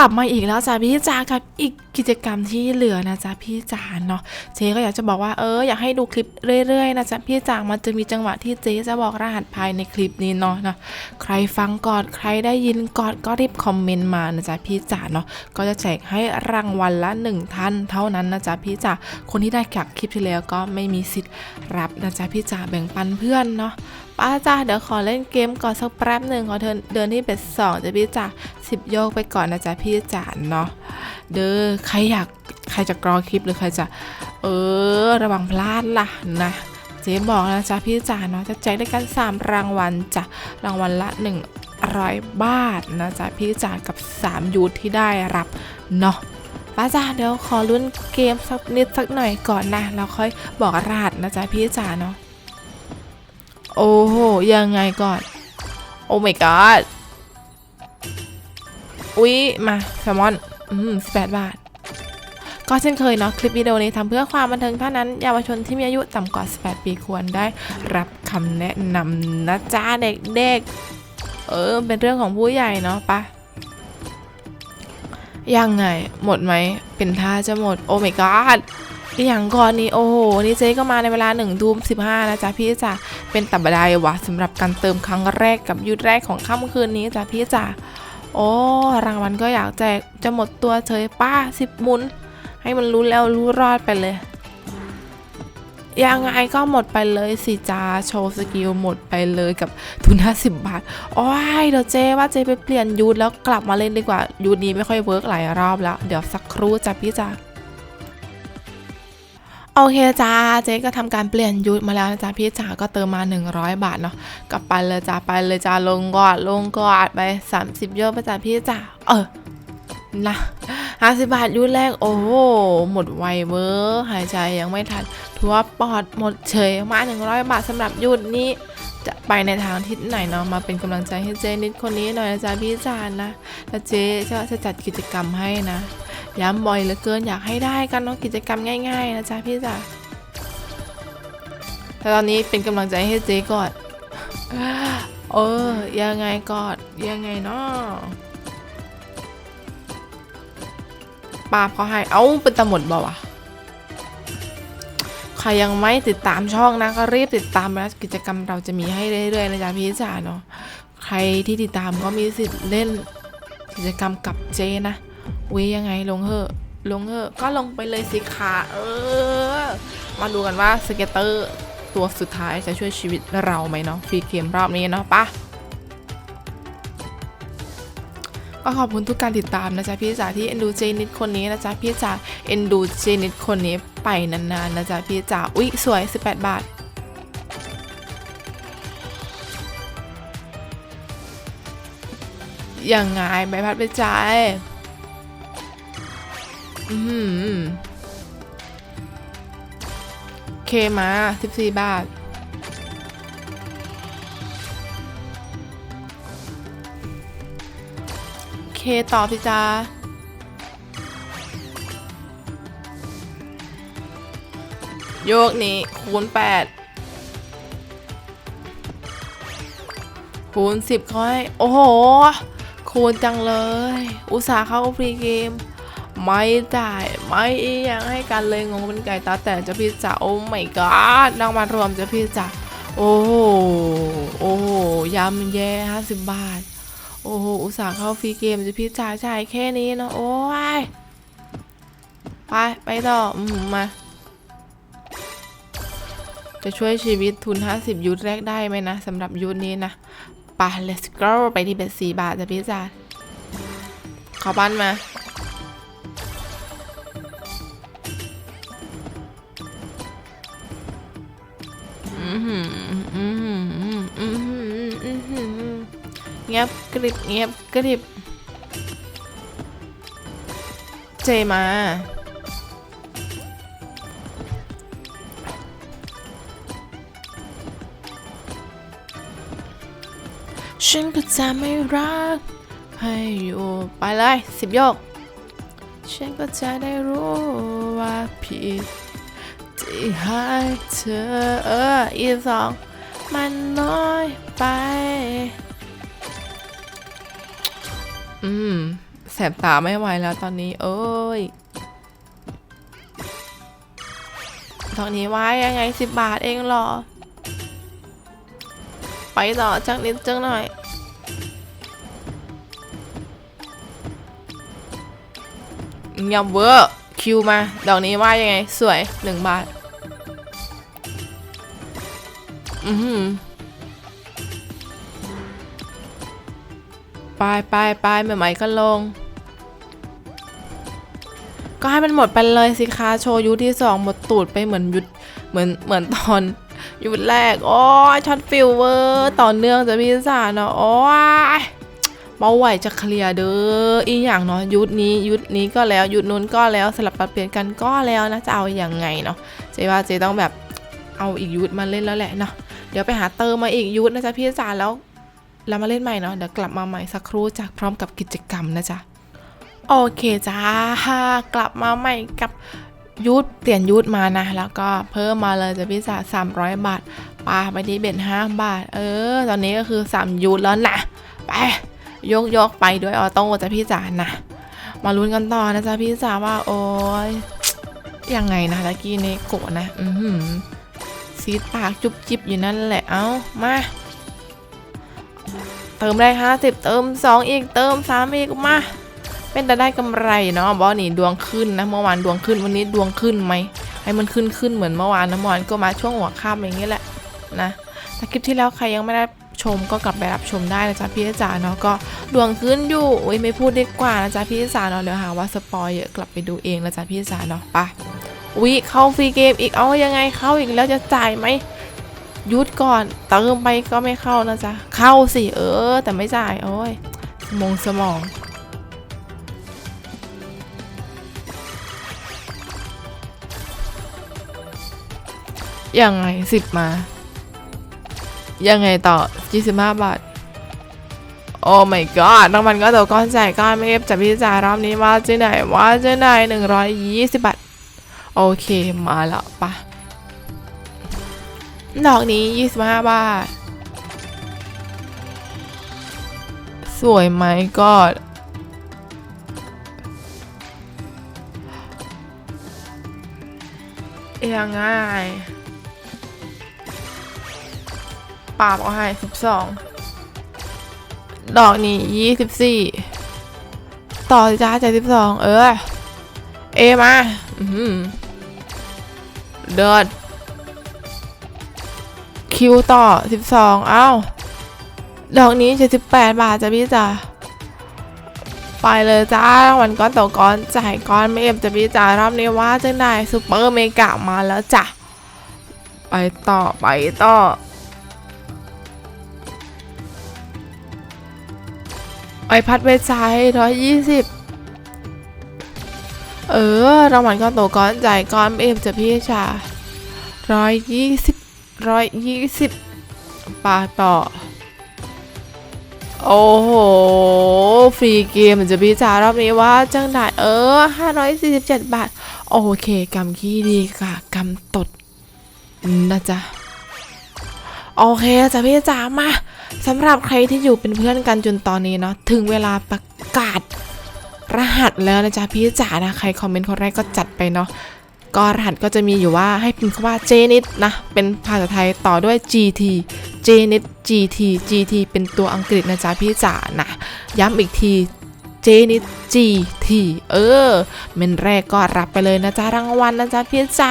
ลับมาอีกแล้วจ้ะพี่จ๋ากับอีกกิจกรรมที่เหลือนะจ๊ะพี่จ๋าเนาะเจ๊ก็อยากจะบอกว่าเอออยากให้ดูคลิปเรื่อยๆนะจ๊ะพี่จ๋ามันจะมีจังหวะที่เจ๊จะบอกรหัสภายในคลิปนี้เนาะเนาะใครฟังก่อนใครได้ยินก่อนก็รีบคอมเมนต์มานะจ๊ะพี่จ๋าเนาะก็จะแจกให้รางวัลละหนึ่งท่านเท่านั้นนะจ๊ะพี่จ๋าคนที่ได้จากคลิปที่แล้วก็ไม่มีสิทธิ์รับนะจ๊ะพี่จ๋าแบ่งปันเพื่อนเนาะ ป้าจ้าเดี๋ยวขอเล่นเกมก่อนสักแป๊บหนึ่งขอเดินเดินที่เป็ดสองจะพี่จ๋าสิบโยกไปก่อนนะจ๊ะพี่จ๋าเนาะเด้อใครอยากใครจะกรอคลิปหรือใครจะ เออ ระวังพลาดล่ะนะเจ๊บอกนะจ๊ะพี่จ๋าเนาะจะแจกด้วยกันสามรางวัลจ้ะรางวัลละหนึ่งร้อยบาทนะจ๊ะพี่จ๋ากับสามยูทที่ได้รับเนาะป้าจ้าเดี๋ยวขอลุ้นเกมสักนิดสักหน่อยก่อนนะแล้วค่อยบอกรหัสนะจ๊ะพี่จ๋าเนาะ โอ้โห ยังไงก่อน โอ้ my god อุ๊ย มาแซลมอน อืม18บาท ก็เช่นเคยเนาะ คลิปวิดีโอนี้ทำเพื่อความบันเทิงเท่านั้น เยาวชนที่มีอายุต่ำกว่า 18 ปีควรได้รับคำแนะนำนะจ้าเด็กๆ เออ เป็นเรื่องของผู้ใหญ่เนาะปะยังไง หมดไหม เป็นท่าจะหมด โอ้ my god อย่างก่อนนี้โอ้โห นี่เจ๊ก็มาในเวลาหนึ่งทุ่มสิบห้านะจ๊ะพี่จ๋าเป็นตับดายวะสำหรับการเติมครั้งแรกกับยุดแรกของค่ำคืนนี้จ้ะพี่จ๋าโอ้รางวัลก็อยากแจกจะหมดตัวเฉยป้าสิบมุน ให้มันรู้แล้วรู้รอดไปเลย ยังไงก็หมดไปเลยสิจ้าโชว์สกิลหมดไปเลยกับทุน50บาท โอ้ยเดี๋ยวเจว่าเจไปเปลี่ยนยูทแล้วกลับมาเล่นดีกว่ายูทนี้ไม่ค่อยเวิร์กหลายรอบแล้ว เดี๋ยวสักครู่จ้ะพี่จ๋า โอเคจ้าเจ๊ก็ทำการเปลี่ยนยุทธมาแล้วนะจ๊ะพี่จ๋าก็เติมมา 100 บาทเนาะกลับไปเลยจ้าไปเลยจ้าลงกอดลงกอดไป 30เยอะไปจ้าพี่จ๋าเออนะ50บาทยุทธแรกโอ้โหหมดไวเวอร์หายใจยังไม่ทันทัวปอดหมดเฉยมา 100 บาทสำหรับยุทธนี้จะไปในทางทิศไหนเนาะมาเป็นกำลังใจให้เจนิดคนนี้หน่อยนะจ๊ะพี่จ๋านะแล้วเจ๊จะจะจัดกิจกรรมให้นะ ย้ำบ่อยเหลือเกินอยากให้ได้กันเนาะกิจกรรมง่าย ๆ นะจ๊ะพี่จ๋าแต่ตอนนี้เป็นกำลังใจให้เจ๊ก่อนเออยังไงก่อนยังไงเนาะปาบเขาให้ เอ้า เป็นตำหมดบ่าวะใครยังไม่ติดตามช่องนะ ก็รีบติดตามนะกิจกรรมเราจะมีให้เรื่อยๆนะจ๊ะพี่จ๋าเนาะใครที่ติดตามก็มีสิทธิ์เล่นกิจกรรมกับเจนะ วิยังไงลงเหอะ ลงเหอะ ก็ลงไปเลยสิคะเออ มาดูกันว่าสเก็ตเตอร์ตัวสุดท้ายจะช่วยชีวิตเราไหมเนาะฟรีเกมรอบนี้เนาะปะก็ขอบคุณทุกการติดตามนะจ๊ะพี่จ๋าที่เอ็นดูเจนิดคนนี้นะจ๊ะพี่จ๋าเอ็นดูเจนิดคนนี้ไปนานๆนะจ๊ะพี่จ๋าอุ๊ยสวย 18 บาทยังไงใบพัดไปจ่าย เคมา14บาท เคต่อพี่จ้าโยกนี้คูณ8คูณ10ค่อยโอ้โห คูณจังเลย อุตส่าห์เข้าฟรีเกม ไม่จ่ายไม่อยากให้กันเลยงงเป็นไก่ตาแต่จะพี่จ๋าโอ้ไม่กอดรางวัลรวมจะพี่จ๋าโอ้โหโอ้โหยำแย่ห้าสิบบาท โอ้โหอุตส่าห์เข้าฟรีเกมจะพี่จ๋าจ่ายแค่นี้เนอะโอ้ยไปไปต่ออืมมา จะช่วยชีวิตทุน 50ยูทแรกได้ไหมนะสำหรับยูทนี้นะไป let's go ไปที่เบ็ดสี่บาทจะพี่จ๋าขอบ้านมา เงียบกริบเงียบกริบ เจมา ฉันก็จะไม่รัก ให้อยู่ไปเลยสิบยก ฉันก็จะได้รู้ว่าผิด ที่ให้เธอเอออีสองมันน้อยไป อืม แสบตาไม่ไหวแล้วตอนนี้เอ้ยตอนนี้ไว้ยังไงสิบบาทเองหรอ ไปต่อจักนิดจังหน่อยเงียบเวอร์ คิวมา ดอกนี้ว่ายังไง สวยหนึ่งบาท อือหือไปไปไปใหม่ๆก็ลง ก็ให้มันหมดไปเลยสิคะโชว์ยุทธที่สองหมดตูดไปเหมือนยุทธเหมือนเหมือนตอนยุทธแรก โอ้ยช็อตฟิลเวอร์ ต่อเนื่องจะพี่สารเนาะโอ้ย เบาไหวจะเคลียร์เด้ออีอย่างเนาะยุทธนี้ยุทธนี้ก็แล้วยุทธนู้นก็แล้วสลับปรับเปลี่ยนกันก็แล้วนะจะเอาอย่างไงเนาะเจ๊ว่าเจ๊ต้องแบบเอาอีกยุทธมาเล่นแล้วแหละเนาะเดี๋ยวไปหาเติมมาอีกยุทธนะจ๊ะพี่สารแล้วเรามาเล่นใหม่เนาะเดี๋ยวกลับมาใหม่สักครู่จากพร้อมกับกิจกรรมนะจ๊ะโอเคจ้ากลับมาใหม่กับยุทธเปลี่ยนยุทธมานะ แล้วก็เพิ่มมาเลยจะพิเศษ300บาทปาไปที่เบ็ด5บาท เออ ตอนนี้ก็คือ3ยุทธแล้วนะ ไป ยกยกไปด้วยออโต้จะพี่จ๋านะ มาลุ้นกันต่อนะจ๊ะพี่จ๋าว่าโอ้ยยังไงนะตะกี้นี้โกะนะ อือหือซีดปากจุบจิบอยู่นั่นแหละเอ้ามา เติมได้50เติม2อีกเติม3อีกมาเป็นแต่ได้กำไรเนาะบอสนี่ดวงขึ้นนะเมื่อวานดวงขึ้นวันนี้ดวงขึ้นไหมให้มันขึ้นขึ้นเหมือนเมื่อวานนะเมื่อวานก็มาช่วงหัวค่ำอย่างนี้แหละนะถ้าคลิปที่แล้วใครยังไม่ได้ ชมก็กลับไปรับชมได้นะจ๊ะพี่จ๋าเนาะก็ดวงขึ้นอยู่โอ้ยไม่พูดดีกว่านะจ๊ะพี่จ๋าเนาะเดี๋ยวหาว่าสปอยเยอะกลับไปดูเองนะจ๊ะพี่จ๋าเนาะไปวิเข้าฟรีเกมอีกเอายังไงเข้าอีกแล้วจะจ่ายไหมยุดก่อนเติมไปก็ไม่เข้านะจ๊ะเข้าสิเออ แต่ไม่จ่ายโอ้ยสมองสมองยังไงสิบมา ยังไงต่อ 25 บาท โอ้ my god รางวัลก็ตัวก้อนใหญ่ก้อนไม่เอฟจะพี่จ่ายรอบนี้ว่าจะไหนว่าจะไหน120 บาท โอเคมาแล้วปะดอกนี้ 25 บาท สวยไหมก็ยังไง ปาบเอาให้สิบสองดอกนี้ยี่สิบสี่ต่อจ้าจ่ายสิบสองเออ เอมาอือหือเดินคิวต่อสิบสองเอ้า ดอกนี้เจ็ดสิบแปดบาทจะพี่จ๋าไปเลยจ้ารางวัลก้อนต่อก้อนจ่ายก้อนไม่เอ็มจะพี่จ๋ารอบนี้ว่าจะได้ซูเปอร์เมกะมาแล้วจ้ะไปต่อ ไปต่อ ไอพัดเวชายร้อยยี่สิบเออรางวัลก้อนโตก้อนจ่ายก้อนเอ็มจะพี่ชาร้อยยี่สิบร้อยยี่สิบปาต่อ โอ้โห ฟรีเกมจะพี่จารอบนี้ว่าจังได้เออห้าร้อยสี่สิบเจ็ดบาท โอเคกำขี้ดีค่ะกำตดนะจ๊ะ โอเคจ้ะพี่จ๋ามา สำหรับใครที่อยู่เป็นเพื่อนกันจนตอนนี้เนาะถึงเวลาประกาศรหัสแล้วนะจ๊ะพี่จ๋านะใครคอมเมนต์คนแรกก็จัดไปเนาะก็รหัสก็จะมีอยู่ว่าให้พิมพ์คำว่าเจนิดนะ เป็นภาษาไทยต่อด้วย GT เจนิด GT GT เป็นตัวอังกฤษนะจ๊ะพี่จ๋านะ ย้ำอีกทีเจนิด GT เออ เมนแรกก็รับไปเลยนะจ๊ะรางวัลนะจ๊ะพี่จ๋า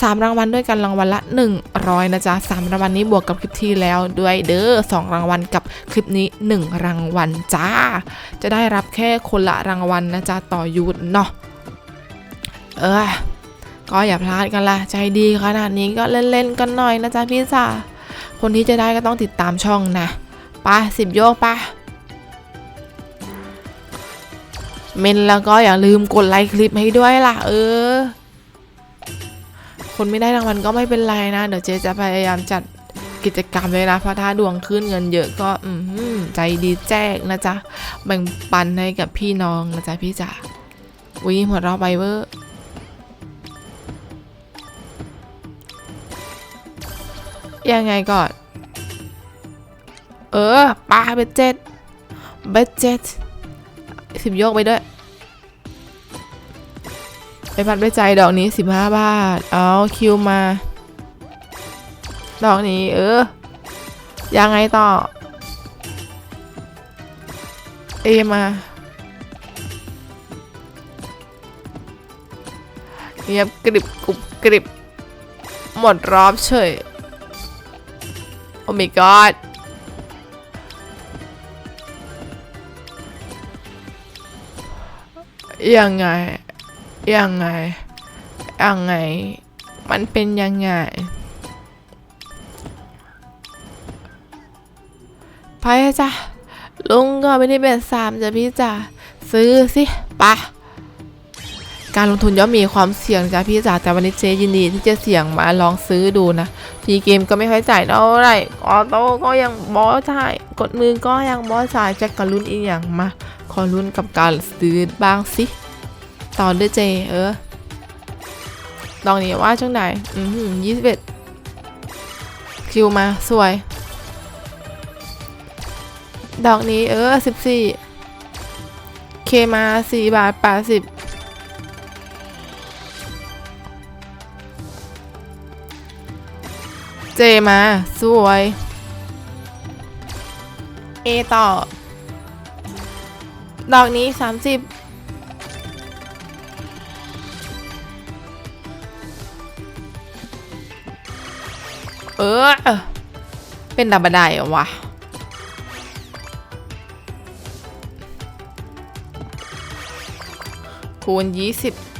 สามรางวัลด้วยกันรางวัลละ 100 นะจ๊ะสามรางวัลนี้บวกกับคลิปที่แล้วด้วยเด้อสองรางวัลกับคลิปนี้ 1 รางวัลจ้า จะได้รับแค่คนละรางวัลนะจ๊ะต่อยูทเนาะเออก็อย่าพลาดกันละใจดีขนาดนี้ก็เล่นๆกันหน่อยนะจ๊ะพี่จ๋าคนที่จะได้ก็ต้องติดตามช่องนะไปสิบโยกไปเมนแล้วก็อย่าลืมกดไลค์คลิปให้ด้วยล่ะ เออ คนไม่ได้รางวัลก็ไม่เป็นไรนะ เดี๋ยวเจ๊จะพยายามจัดกิจกรรมเลยนะเพราะถ้าดวงขึ้นเงินเยอะก็อืใจดีแจกนะจ๊ะแบ่งปันให้กับพี่น้องนะจ๊ะพี่จ๋าวิหัวเราะไปเวอร์ยังไงก่อน เออปลาเบดเจ็ดเบดเจ็ดสิบโยกไปด้วย ไปพัดด้วยใจดอกนี้สิบห้าบาท เอาคิวมา ดอกนี้ เออ ยังไงต่อ เอมาเงียบกริบกรุบกริบ หมดรอบเฉย โอ้ my god ยังไง ยังไง ยังไง มันเป็นยังไง ไปจ้ะ ลุงก็ไม่ได้เป็นสามจ้ะพี่จ๋าซื้อสิปะการลงทุนย่อมมีความเสี่ยงจ้ะพี่จ๋าแต่วันนี้เจยินดีที่จะเสี่ยงมาลองซื้อดูนะพีเกมก็ไม่ค่อยจ่ายเท่าไหร่ออโต้ก็ยังบอจ่ายกดมือก็ยังบอจ่ายจะกระลุ้นอีกอย่างมา ขอลุ้นกับการซื้อบ้างสิ ต่อด้วยเจ เออดอกนี้ว่าช่วงไหนอืมยี่สิบเอ็ดคิวมา สวย ดอกนี้เออสิบสี่เคมาสี่บาทแปดสิบเจมา สวย เอต่อ ดอกนี้สามสิบ ออ เป็นดับบันไดเหรอวะ คูณ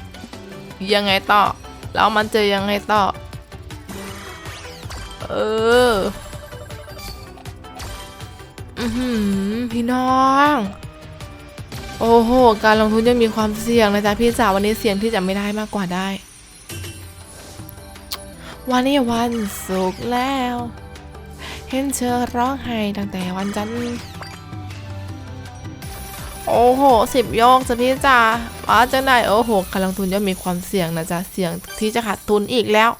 20 ยังไงต่อ แล้วมันจะยังไงต่อ เออ อือหือพี่น้อง โอ้โห การลงทุนยังมีความเสี่ยงนะจ๊ะพี่จ๋าวันนี้เสี่ยงที่จะไม่ได้มากกว่าได้ วันนี้วันศุกร์แล้ว เห็นเธอร้องไห้ตั้งแต่วันจันทร์โอ้โหสิบโยกจะพี่จ๋าว่าจะไหนโอ้โหการลงทุนย่อมมีความเสี่ยงนะจ๊ะเสี่ยงที่จะขาดทุนอีกแล้ว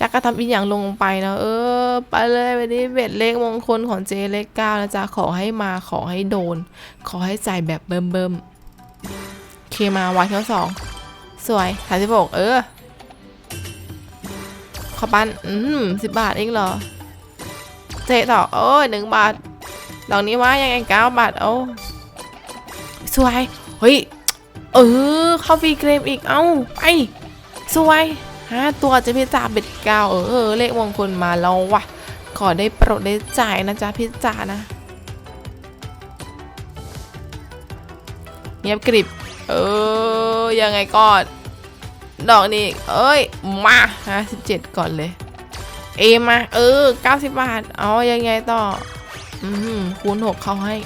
จะกระทำอีกอย่างลงไปนะเออ ไปเลยวันนี้เบ็ดเลขมงคลของเจเลขเก้านะจ๊ะขอให้มาขอให้โดน ขอให้จ่ายแบบเบิ่มเบิ่มๆเคมาวันที่สองสวยสามสิบหกเออ อปันอืมสิบบาทเองเหรอ เจต่อโอ้ยหนึ่งบาทดอกนี้ว่ายังไงเก้าบาทโอ้สวย เฮ้ย เออ เข้าฟรีเกมอีก เอ้า ไป สวยห้าตัวจะพี่จ่าเบ็ดเก้าเออเออเลขมงคลมาแล้ววะขอได้โปรดได้จ่ายนะจ๊ะพี่จ่านะ เงียบกริบ เออ ยังไงก่อน ดอกนี้ เอ้ย มาห้าสิบเจ็ดก่อนเลย เอมา เออเก้าสิบบาท เอายังไงต่อ อืมคูณหกเขาให้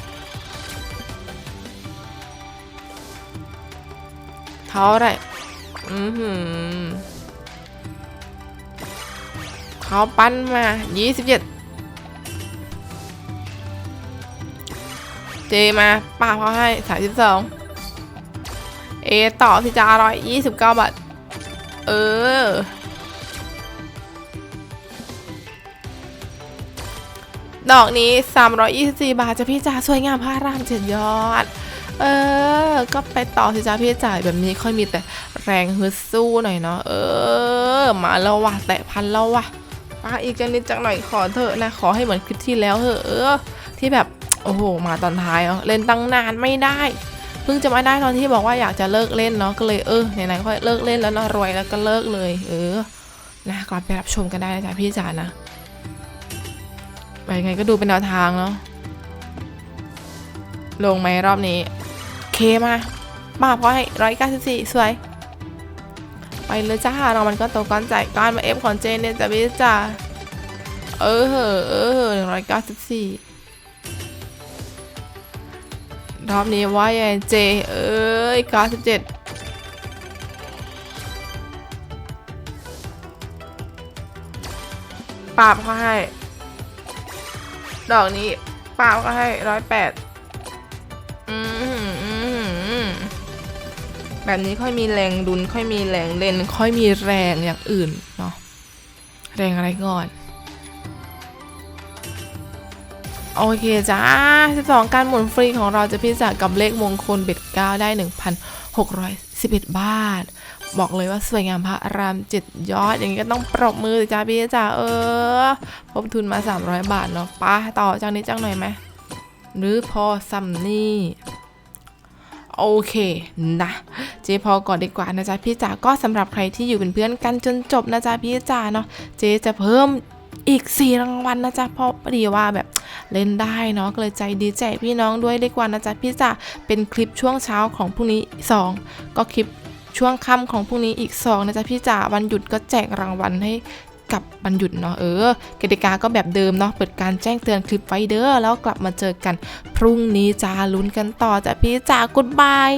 เท่าไรอือหือเขาปั้นมายี่สิบเจ็ดเจมาป้าเขาให้สามสิบสองเอต่อสิจ้าร้อยยี่สิบเก้าบาท เออ ดอกนี้ 324 บาทจะพี่จ๋าสวยงามพระรามเจ็ดยอด เออ ก็ไปต่อสิจ้าพี่จ่ายแบบนี้ค่อยมีแต่แรงฮึดสู้หน่อยเนาะเออ มาแล้ววะแตะพันแล้ววะป้าอีกจังนิดจังหน่อยขอเถอะนะขอให้เหมือนคลิปที่แล้วเถอะเออ ที่แบบโอ้โห มาตอนท้ายเนาะเล่นตั้งนานไม่ได้ พิ่งจะมาได้ตอนที่บอกว่าอยากจะเลิกเล่นเนาะก็เลยเออไหนๆค่อยเลิกเล่นแล้วเนาะรวยแล้วก็เลิกเลย เออนะก่อนไปรับชมกันได้นะจ๊ะพี่จ๋านะไปไงก็ดูเป็นแนวทางเนาะลงไหมรอบนี้ เคมาบ้าเพราะให้ร้อยเก้าสิบสี่สวย ไปเลยจ้าเรามันก็ตกก้อนใจก้อนมาเอฟของเจนเนี่ยจะพี่จ้าเออเหอะเออเหอะหนึ่งร้อยเก้าสิบสี่ รอบนี้ว่ายังเจ เอ้ยกาสิบเจ็ดปราบเขาให้ ดอกนี้ปาล์มก็ให้ร้อยแปดอืมอืมอืมแบบนี้ค่อยมีแรงดุนค่อยมีแรงเล่น ค่อยมีแรงอย่างอื่นเนาะแรงอะไรก่อน โอเคจ้า 12 การหมุนฟรีของเราจะพี่จ๋ากับเลขมงคลเบ็ด9ได้ 1,611 บาท บอกเลยว่าสวยงามพระรามเจ็ดยอด อย่างนี้ก็ต้องปรบมือจ้าพี่จ๋าเออ พบทุนมา 300 บาทเนาะป้าต่อจากนี้จังหน่อยไหม หรือพอซัมนี่โอเคนะเจ๊พอก่อนดีกว่านะจ๊ะพี่จ๋าก็สำหรับใครที่อยู่เป็นเพื่อนกันจนจบนะจ๊ะพี่จ๋าเนาะเจ๊จะเพิ่ม อีก 4 รางวัลนะจ๊ะเพราะพอดีว่าแบบเล่นได้เนาะก็เลยใจดีใจพี่น้องด้วยดีกว่านะจ๊ะพี่จ๋าเป็นคลิปช่วงเช้าของพรุ่งนี้ 2 ก็คลิปช่วงค่ำของพรุ่งนี้อีก 2 นะจ๊ะพี่จ๋าวันหยุดก็แจกรางวัลให้กับวันหยุดเนาะเออกติกาก็แบบเดิมเนาะเปิดการแจ้งเตือนคลิปไว้เด้อแล้วกลับมาเจอกัน พรุ่งนี้จ้าลุ้นกันต่อจ้ะพี่จ๋ากุดบาย